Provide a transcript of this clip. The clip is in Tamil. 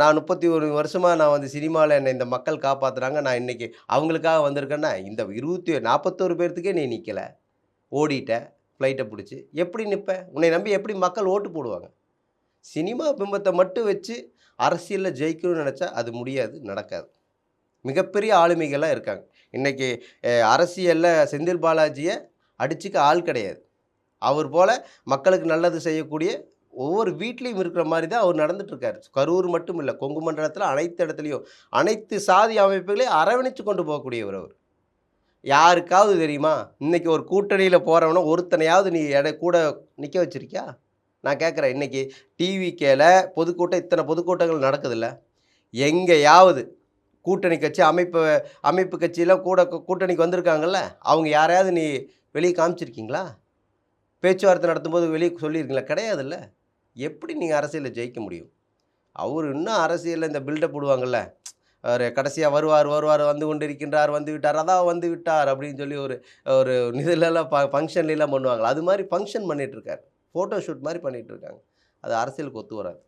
நான் முப்பத்தி ஒரு வருஷமாக நான் வந்து சினிமாவில் என்னை இந்த மக்கள் காப்பாற்றுறாங்க நான் இன்னைக்கு அவங்களுக்காக வந்திருக்கேன்னா இந்த இருபத்தி நாற்பத்தோரு பேர்த்துக்கே நீ நிற்கல ஓடிட்ட ஃப்ளைட்டை பிடிச்சி. எப்படி நிற்பேன் உன்னை நம்பி எப்படி மக்கள் ஓட்டு போடுவாங்க? சினிமா பிம்பத்தை மட்டும் வச்சு அரசியலில் ஜெயிக்கணும்னு நினச்சா அது முடியாது நடக்காது. மிகப்பெரிய ஆளுமைகளாக இருக்காங்க. இன்றைக்கி அரசியலில் செந்தில் பாலாஜியை அடிச்சுக்க ஆள் கிடையாது. அவர் போல் மக்களுக்கு நல்லது செய்யக்கூடிய ஒவ்வொரு வீட்லேயும் இருக்கிற மாதிரி தான் அவர் நடந்துட்டுருக்காரு. கரூர் மட்டும் இல்லை கொங்கு மண்டலத்தில் அனைத்து இடத்துலையும் அனைத்து சாதி அமைப்புகளையும் அரவணைச்சு கொண்டு போகக்கூடியவர் அவர். யாருக்காவது தெரியுமா? இன்றைக்கி ஒரு கூட்டணியில் போகிறவன ஒருத்தனையாவது நீ எடை கூட நிற்க வச்சுருக்கியா? நான் கேட்குறேன் இன்னைக்கு டிவிக்கேல பொதுக்கூட்டம் இத்தனை பொதுக்கூட்டங்கள் நடக்குதுல்ல? எங்கேயாவது கூட்டணி கட்சி அமைப்பு அமைப்பு கட்சியெலாம் கூட கூட்டணிக்கு வந்திருக்காங்கல்ல? அவங்க யாரையாவது நீ வெளியே காமிச்சிருக்கீங்களா? பேச்சுவார்த்தை நடத்தும்போது வெளியே சொல்லியிருக்கீங்களா கிடையாதுல்ல. எப்படி நீங்கள் அரசியலில் ஜெயிக்க முடியும்? அவர் இன்னும் அரசியலில் இந்த பில்டப் போடுவாங்கள்ல அவர் கடைசியாக வருவார் வருவார் வந்து கொண்டு இருக்கின்றார் வந்து விட்டார் அதான் வந்து விட்டார் அப்படின்னு சொல்லி ஒரு ஒரு இதிலெல்லாம் ப ஃபங்க்ஷன்லாம் பண்ணுவாங்களா அது மாதிரி ஃபங்க்ஷன் பண்ணிகிட்ருக்கார் ஃபோட்டோ ஷூட் மாதிரி பண்ணிகிட்ருக்காங்க அது அரசியலுக்கு ஒத்து வராது.